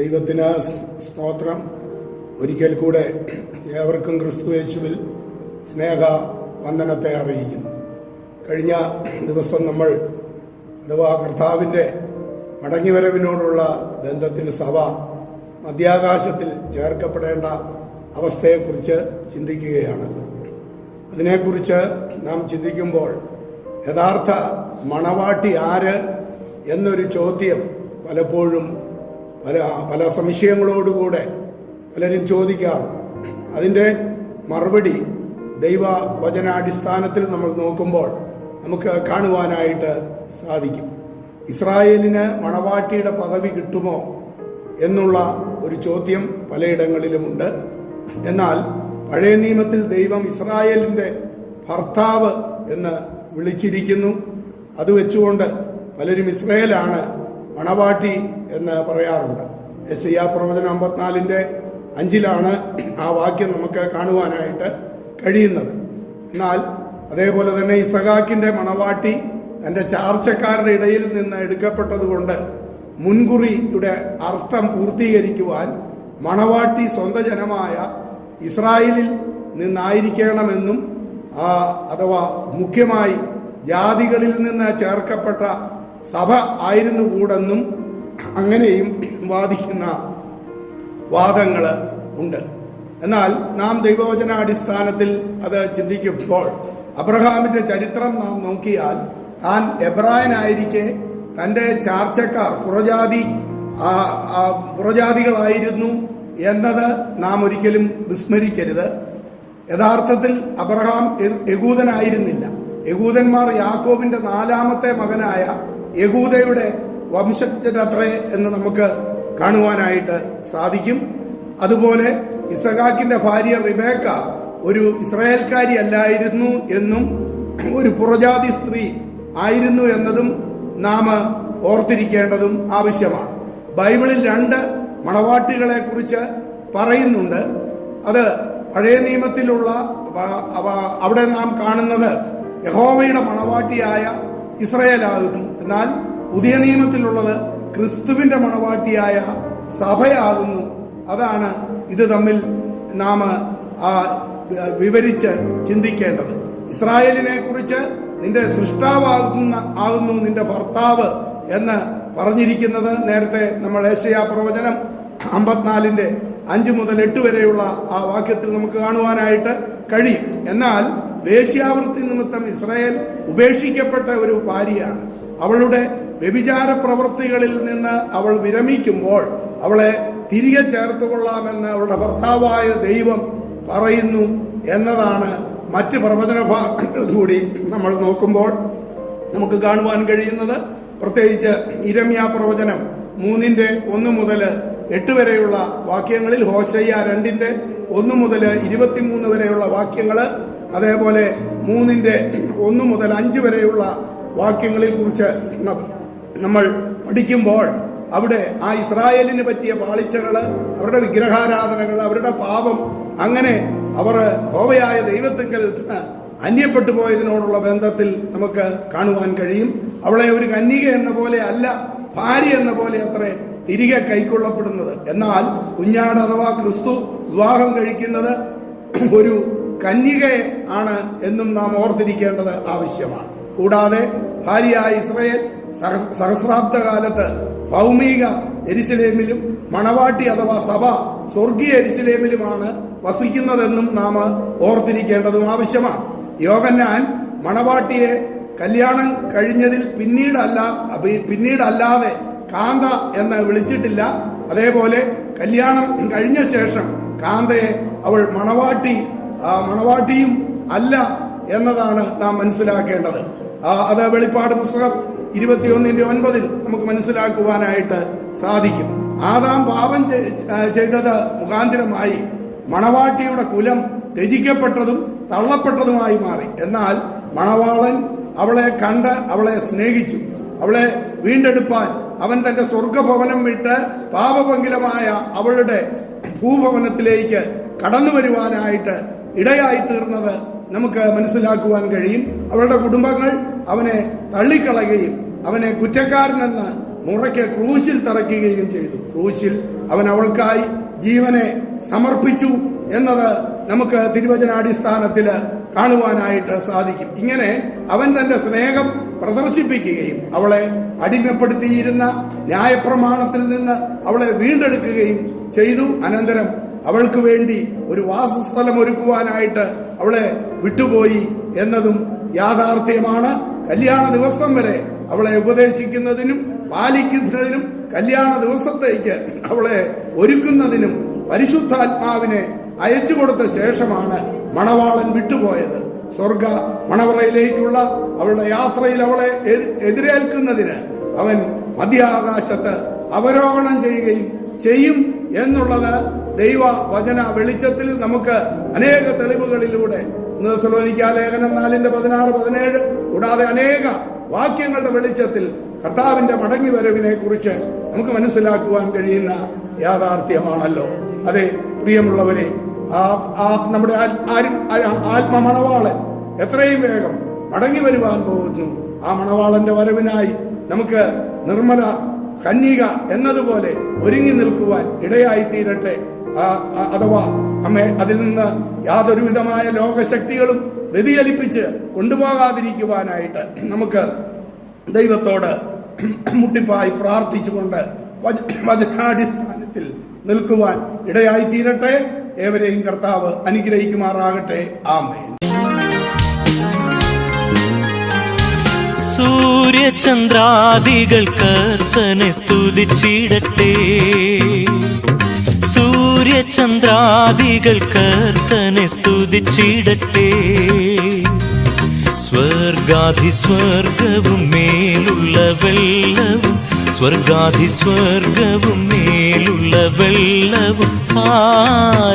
ദൈവത്തിന് സ്തോത്രം. ഒരിക്കൽ കൂടെ ഏവർക്കും ക്രിസ്തു യേശുവിൽ സ്നേഹ വന്ദനത്തെ അറിയിക്കുന്നു. കഴിഞ്ഞ ദിവസം നമ്മൾ അഥവാ കർത്താവിന്റെ മടങ്ങിവരവിനോടുള്ള ബന്ധത്തിൽ സഭ മധ്യാകാശത്തിൽ ചേർക്കപ്പെടേണ്ട അവസ്ഥയെക്കുറിച്ച് ചിന്തിക്കുകയാണല്ലോ. അതിനെക്കുറിച്ച് നാം ചിന്തിക്കുമ്പോൾ യഥാർത്ഥ മണവാട്ടി ആര് എന്നൊരു ചോദ്യം പലപ്പോഴും പല പല സംശയങ്ങളോടുകൂടെ പലരും ചോദിക്കാറ് അതിന്റെ മറുപടി ദൈവ വചനാടിസ്ഥാനത്തിൽ നമ്മൾ നോക്കുമ്പോൾ നമുക്ക് കാണുവാനായിട്ട് സാധിക്കും. ഇസ്രായേലിന് മണവാട്ടിയുടെ പദവി കിട്ടുമോ എന്നുള്ള ഒരു ചോദ്യം പലയിടങ്ങളിലുമുണ്ട്. എന്നാൽ പഴയ നിയമത്തിൽ ദൈവം ഇസ്രായേലിന്റെ ഭർത്താവ് എന്ന് വിളിച്ചിരിക്കുന്നു. അത് വെച്ചുകൊണ്ട് പലരും ഇസ്രായേലാണ് മണവാട്ടി എന്ന് പറയാറുണ്ട്. എസ് ഐ ആ പ്രവചനം അമ്പത്തിനാലിന്റെ അഞ്ചിലാണ് ആ വാക്യം നമുക്ക് കാണുവാനായിട്ട് കഴിയുന്നത്. എന്നാൽ അതേപോലെ തന്നെ ഇസഹാക്കിന്റെ മണവാട്ടി തന്റെ ചാർച്ചക്കാരുടെ ഇടയിൽ നിന്ന് എടുക്കപ്പെട്ടതുകൊണ്ട് മുൻകുറിയുടെ അർത്ഥം പൂർത്തീകരിക്കുവാൻ മണവാട്ടി സ്വന്തം ജനമായ ഇസ്രായേലിൽ നിന്നായിരിക്കണമെന്നും അഥവാ മുഖ്യമായി ജാതികളിൽ നിന്ന് ചേർക്കപ്പെട്ട സഭ ആയിരുന്നുകൂടെന്നും അങ്ങനെയും വാദിക്കുന്ന വാദങ്ങൾ ഉണ്ട്. എന്നാൽ നാം ദൈവവചന അടിസ്ഥാനത്തിൽ അത് ചിന്തിക്കുമ്പോൾ അബ്രഹാമിന്റെ ചരിത്രം നാം നോക്കിയാൽ താൻ എബ്രായനായിരിക്കെ തന്റെ ചാർച്ചക്കാർ പുറജാതി പുറജാതികളായിരുന്നു എന്നത് നാം ഒരിക്കലും വിസ്മരിക്കരുത്. യഥാർത്ഥത്തിൽ അബ്രഹാം യകൂദനായിരുന്നില്ല യകൂദന്മാർ യാക്കോബിന്റെ നാലാമത്തെ മകനായ യഹൂദയുടെ വംശജനത്രേ എന്ന് നമുക്ക് കാണുവാനായിട്ട് സാധിക്കും. അതുപോലെ ഇസഹാക്കിന്റെ ഭാര്യ റിബേക്ക ഒരു ഇസ്രായേൽക്കാരി അല്ലായിരുന്നു എന്നും ഒരു പുറജാതി സ്ത്രീ ആയിരുന്നു എന്നതും നാം ഓർത്തിരിക്കേണ്ടതും ആവശ്യമാണ്. ബൈബിളിൽ രണ്ട് മണവാട്ടികളെ കുറിച്ച് പറയുന്നുണ്ട്. അത് പഴയ നിയമത്തിലുള്ള അവ- അവ- അവിടെ നാം കാണുന്നത് യഹോവയുടെ മണവാട്ടിയായ ഇസ്രയേലാകുന്നു. എന്നാൽ പുതിയ നിയമത്തിലുള്ളത് ക്രിസ്തുവിന്റെ മണവാട്ടിയായ സഭയാകുന്നു. അതാണ് ഇത് തമ്മിൽ നാം വിവരിച്ച് ചിന്തിക്കേണ്ടത്. ഇസ്രായേലിനെ കുറിച്ച് നിന്റെ സൃഷ്ടാവാകുന്ന ആകുന്നു നിന്റെ ഭർത്താവ് എന്ന് പറഞ്ഞിരിക്കുന്നത് നേരത്തെ നമ്മൾ ഏഷ്യ പ്രവചനം അമ്പത്തിനാലിന്റെ അഞ്ച് മുതൽ എട്ട് വരെയുള്ള ആ വാക്യത്തിൽ നമുക്ക് കാണുവാനായിട്ട് കഴിയും. എന്നാൽ വേശ്യാവൃത്തി നിമിത്തം ഇസ്രായേൽ ഉപേക്ഷിക്കപ്പെട്ട ഒരു ഭാര്യയാണ്. അവളുടെ വ്യഭിചാര പ്രവൃത്തികളിൽ നിന്ന് അവൾ വിരമിക്കുമ്പോൾ അവളെ തിരികെ ചേർത്തുകൊള്ളാമെന്ന് അവളുടെ ഭർത്താവായ ദൈവം പറയുന്നു എന്നതാണ് മറ്റ് പ്രവചന ഭാഗങ്ങൾ കൂടി നമ്മൾ നോക്കുമ്പോൾ നമുക്ക് കാണുവാൻ കഴിയുന്നത്. പ്രത്യേകിച്ച് ഇരമ്യ പ്രവചനം മൂന്നിന്റെ ഒന്ന് മുതൽ എട്ട് വരെയുള്ള വാക്യങ്ങളിൽ ഹോശയ്യ രണ്ടിന്റെ ഒന്ന് മുതൽ ഇരുപത്തിമൂന്ന് വരെയുള്ള വാക്യങ്ങൾ അതേപോലെ മൂന്നിന്റെ ഒന്ന് മുതൽ അഞ്ച് വരെയുള്ള വാക്യങ്ങളിൽ കുറിച്ച് നമ്മൾ പഠിക്കുമ്പോൾ അവിടെ ആ ഇസ്രായേലിന് പറ്റിയ പാളിച്ചകൾ അവരുടെ വിഗ്രഹാരാധനകൾ അവരുടെ പാപം അങ്ങനെ അവർ ഹോവയായ ദൈവത്തിങ്കൽ അന്യപ്പെട്ടു പോയതിനോടുള്ള ബന്ധത്തിൽ നമുക്ക് കാണുവാൻ കഴിയും. അവളെ ഒരു കന്യക എന്ന പോലെ അല്ല ഭാര്യ എന്ന പോലെ അത്രേ തിരികെ കൈക്കൊള്ളപ്പെടുന്നത്. എന്നാൽ കുഞ്ഞാട് അഥവാ ക്രിസ്തു വിവാഹം കഴിക്കുന്നത് ഒരു കന്യകയെ ആണ് എന്നും നാം ഓർത്തിരിക്കേണ്ടത് ആവശ്യമാണ്. കൂടാതെ ഭാര്യയായ ഇസ്രയേൽ സഹ- സഹസ്രാബ്ദ കാലത്ത് ഭൗമിക എരിശിലേമിലും മണവാട്ടി അഥവാ സഭ സ്വർഗീയ എരിശിലേമിലുമാണ് വസിക്കുന്നതെന്നും നാം ഓർത്തിരിക്കേണ്ടതും ആവശ്യമാണ്. യോഗന്നാൻ മണവാട്ടിയെ കല്യാണം കഴിഞ്ഞതിൽ പിന്നീടല്ല പിന്നീടല്ലാതെ കാന്ത എന്ന് വിളിച്ചിട്ടില്ല. അതേപോലെ കല്യാണം കഴിഞ്ഞ ശേഷം കാന്തയെ അവൾ മണവാട്ടി മണവാട്ടിയും അല്ല എന്നതാണ് നാം മനസ്സിലാക്കേണ്ടത്. അത് വെളിപ്പാട് പുസ്തകം ഇരുപത്തിയൊന്നിന്റെ ഒൻപതിൽ നമുക്ക് മനസ്സിലാക്കുവാനായിട്ട് സാധിക്കും. ആദാം പാപം ചെയ്തത് മുഖാന്തിരമായി മണവാട്ടിയുടെ കുലം ത്യജിക്കപ്പെട്ടതും തള്ളപ്പെട്ടതുമായി മാറി. എന്നാൽ മണവാളൻ അവളെ കണ്ട് അവളെ സ്നേഹിച്ചു. അവളെ വീണ്ടെടുപ്പാൻ അവൻ തന്റെ സ്വർഗഭവനം വിട്ട് പാപപങ്കിലമായ അവളുടെ ഭൂഭവനത്തിലേക്ക് കടന്നു വരുവാനായിട്ട് ഇടയായി തീർന്നത് നമുക്ക് മനസ്സിലാക്കുവാൻ കഴിയും. അവരുടെ കുടുംബങ്ങൾ അവനെ തള്ളിക്കളയുകയും അവനെ കുറ്റക്കാരനെന്ന് മുറയ്ക്ക് ക്രൂശിൽ തറയ്ക്കുകയും ചെയ്തു. ക്രൂശിൽ അവൻ അവൾക്കായി ജീവനെ സമർപ്പിച്ചു എന്നത് നമുക്ക് തിരുവചനാടിസ്ഥാനത്തിൽ കാണുവാനായിട്ട് സാധിക്കും. ഇങ്ങനെ അവൻ തന്റെ സ്നേഹം പ്രദർശിപ്പിക്കുകയും അവളെ അടിമപ്പെടുത്തിയിരുന്ന ന്യായപ്രമാണത്തിൽ നിന്ന് അവളെ വീണ്ടെടുക്കുകയും ചെയ്തു. അനന്തരം അവൾക്ക് വേണ്ടി ഒരു വാസസ്ഥലം ഒരുക്കുവാനായിട്ട് അവളെ വിട്ടുപോയി എന്നതും യാഥാർത്ഥ്യമാണ്. കല്യാണ ദിവസം വരെ അവളെ ഉപദേശിക്കുന്നതിനും പാലിക്കുന്നതിനും കല്യാണ ദിവസത്തേക്ക് അവളെ ഒരുക്കുന്നതിനും പരിശുദ്ധാത്മാവിനെ അയച്ചു കൊടുത്ത ശേഷമാണ് മണവാളൻ വിട്ടുപോയത്. സ്വർഗ മണവറയിലേക്കുള്ള അവളുടെ യാത്രയിൽ അവളെ എതി- എതിരേൽക്കുന്നതിന് അവൻ മധ്യാകാശത്ത് അവരോഹണം ചെയ്യുകയും ചെയ്യും എന്നുള്ളത് ദൈവ വചന വെളിച്ചത്തിൽ നമുക്ക് അനേക തെളിവുകളിലൂടെ സുലോനിക്ക ലേഖനം നാലിന്റെ പതിനാറ് പതിനേഴ് കൂടാതെ അനേക വാക്യങ്ങളുടെ വെളിച്ചത്തിൽ കർത്താവിന്റെ മടങ്ങി വരവിനെ കുറിച്ച് നമുക്ക് മനസ്സിലാക്കുവാൻ കഴിയുന്ന യാഥാർത്ഥ്യമാണല്ലോ. അതെ പ്രിയമുള്ളവരെ ആ നമ്മുടെ ആത്മമണവാളൻ എത്രയും വേഗം മടങ്ങി വരുവാൻ പോകുന്നു. ആ മണവാളന്റെ വരവിനായി നമുക്ക് നിർമ്മല കന്യക എന്നതുപോലെ ഒരുങ്ങി നിൽക്കുവാൻ ഇടയായി തീരട്ടെ അഥവാ അമ്മേ അതിൽ നിന്ന് യാതൊരുവിധമായ ലോകശക്തികളും വ്യതിചലിപ്പിച്ച് കൊണ്ടുപോകാതിരിക്കുവാനായിട്ട് നമുക്ക് ദൈവത്തോട് മുട്ടിപ്പായി പ്രാർത്ഥിച്ചുകൊണ്ട് വച- വചനാടിസ്ഥാനത്തിൽ നിൽക്കുവാൻ ഇടയായി തീരട്ടെ ഏവരെയും കർത്താവ് അനുഗ്രഹിക്കുമാറാകട്ടെ. ആമേ സൂര്യചന്ദ്രാദികൾ കർത്തനെ സ്തുതിച്ചിടട്ടെ. സൂര്യചന്ദ്രാദികൾ കർത്തനെ സ്തുതിച്ചിടട്ടെ. സ്വർഗാധിസ്വർഗവും മേലുള്ള വെള്ളവും സ്വർഗാധിസ്വർഗവും മേലുള്ള വെള്ളവും താരങ്ങളും